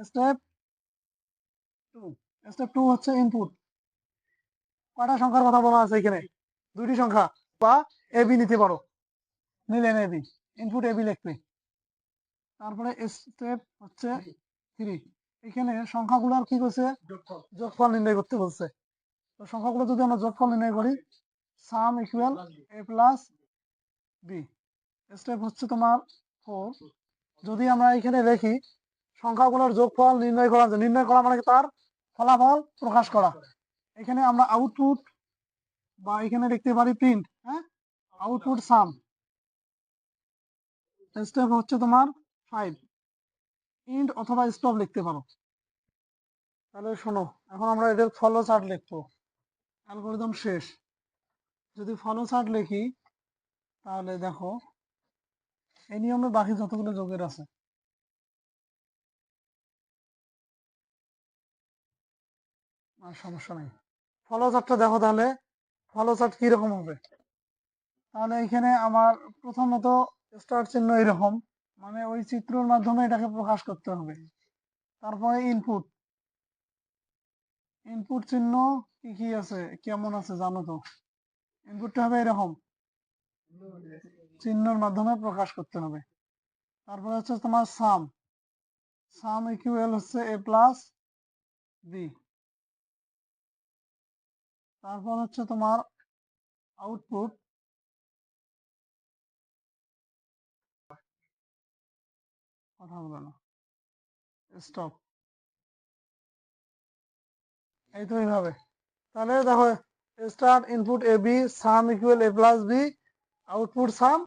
Step two step two হচ্ছে input কয়টা সংখ্যার কথা বলা আছে এখানে? দুইটি সংখ্যা। বা এবি নিতে পারো। নিলেন এবি ইনপুট এবি লিখবে। তারপরে স্টেপ হচ্ছে থ্রি এখানে সংখ্যাগুলোর কি করছে? যোগফল। নির্ণয় করতে বলছে। তো সংখ্যাগুলো যদি আমরা যোগফল নির্ণয় করি sum equal A plus B step হচ্ছে তোমার ফোর যদি আমরা এখানে দেখি সংখ্যাগুলোর যোগফল নির্ণয় করা নির্ণয় করা মানে তার? ফলাফল প্রকাশ করা। এখানে আমরা আউটপুট বা এখানে দেখতে পারি প্রিন্ট হ্যাঁ? আউটপুট সাম স্টেপ হচ্ছে তোমার ফাইভ ইন্ট অথবা স্টপ লিখতে পারো। তাহলে শোনো, এখন আমরা এদের ফলো চার্ট লিখব। অ্যালগোরিদম শেষ। যদি ফলো চার্ট লিখি, তাহলে দেখো, এই নিয়মে বাকি যতগুলো যোগের আছে সমস্যা নেই। ফলো দেখো তাহলে ফলো কীরকম হবে? তাহলে এখানে আমার প্রথমত স্টার চিহ্ন এরকম মানে ওই চিত্রের মাধ্যমে এটাকে প্রকাশ করতে হবে। তারপরে ইনপুট ইনপুট চিহ্ন কি কি আছে? কেমন আছে জানো তো? ইনপুটটা হবে এরকম। চিহ্নের মাধ্যমে প্রকাশ করতে হবে। তারপরে হচ্ছে তোমার সাম সাম ইকুয়াল হচ্ছে এ প্লাস বি তারপর হচ্ছে তোমার আউটপুট কথা বলো না। স্টপ এই তো এইভাবে। তাহলে দেখো start input A B sum equal A plus B output sum